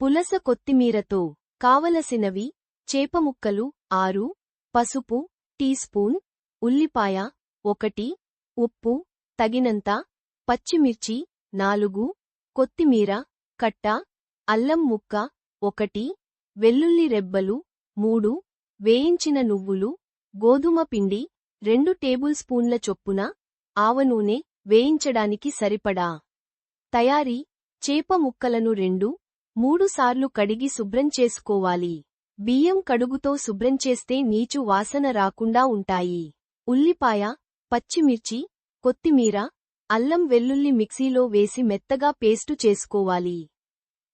పులస కొత్తిమీరతో కావలసినవి చేపముక్కలు ఆరు పసుపు టీ స్పూన్ ఉల్లిపాయ ఒకటి ఉప్పు తగినంత పచ్చిమిర్చి నాలుగు కొత్తిమీర కట్ట అల్లం ముక్క ఒకటి వెల్లుల్లి రెబ్బలు మూడు వేయించిన నువ్వులు గోధుమ పిండి రెండు టేబుల్ స్పూన్ల చొప్పున ఆవనూనె వేయించడానికి సరిపడా తయారీ చేప ముక్కలను రెండు మూడుసార్లు కడిగి శుభ్రం చేసుకోవాలి. బియ్యం కడుగుతో శుభ్రం చేస్తే నీచు వాసన రాకుండా ఉంటాయి. ఉల్లిపాయ పచ్చిమిర్చి కొత్తిమీర అల్లం వెల్లుల్లి మిక్సీలో వేసి మెత్తగా పేస్టు చేసుకోవాలి.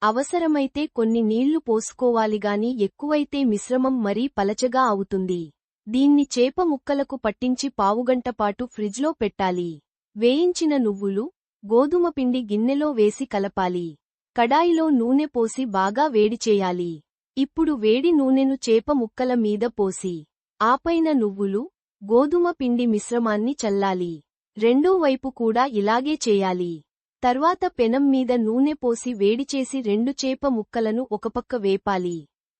అవసరమైతే కొన్ని నీళ్ళు పోసుకోవాలిగాని ఎక్కువైతే మిశ్రమం మరీ పలచగా అవుతుంది. దీన్ని చేప ముక్కలకు పట్టించి పావుగంటపాటు ఫ్రిజ్లో పెట్టాలి. వేయించిన నువ్వులు గోధుమ పిండి గిన్నెలో వేసి కలపాలి. కడాయిలో నూనె పోసి బాగా వేడి చేయాలి. ఇప్పుడు వేడి నూనెను చేప ముక్కల మీద పోసి ఆపైన నువ్వులు గోధుమ పిండి మిశ్రమాన్ని చల్లాలి. రెండో వైపు కూడా ఇలాగే చేయాలి. తర్వాత పెనం మీద నూనె పోసి వేడిచేసి రెండు చేప ముక్కలను ఒకపక్క వేపాలి.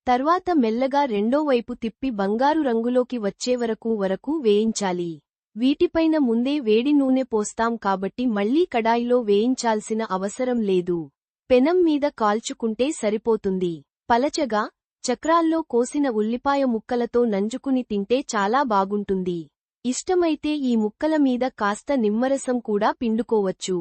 తర్వాత మెల్లగా రెండో వైపు తిప్పి బంగారు రంగులోకి వచ్చేవరకు వరకు వేయించాలి. వీటిపైన ముందే వేడి నూనె పోస్తాం కాబట్టి మళ్ళీ కడాయిలో వేయించాల్సిన అవసరం లేదు. పెనం మీద కాల్చుకుంటే సరిపోతుంది. పలచగా చక్రాల్లో కోసిన ఉల్లిపాయ ముక్కలతో నంజుకుని తింటే చాలా బాగుంటుంది. ఇష్టమైతే ఈ ముక్కల మీద కాస్త నిమ్మరసం కూడా పిండుకోవచ్చు.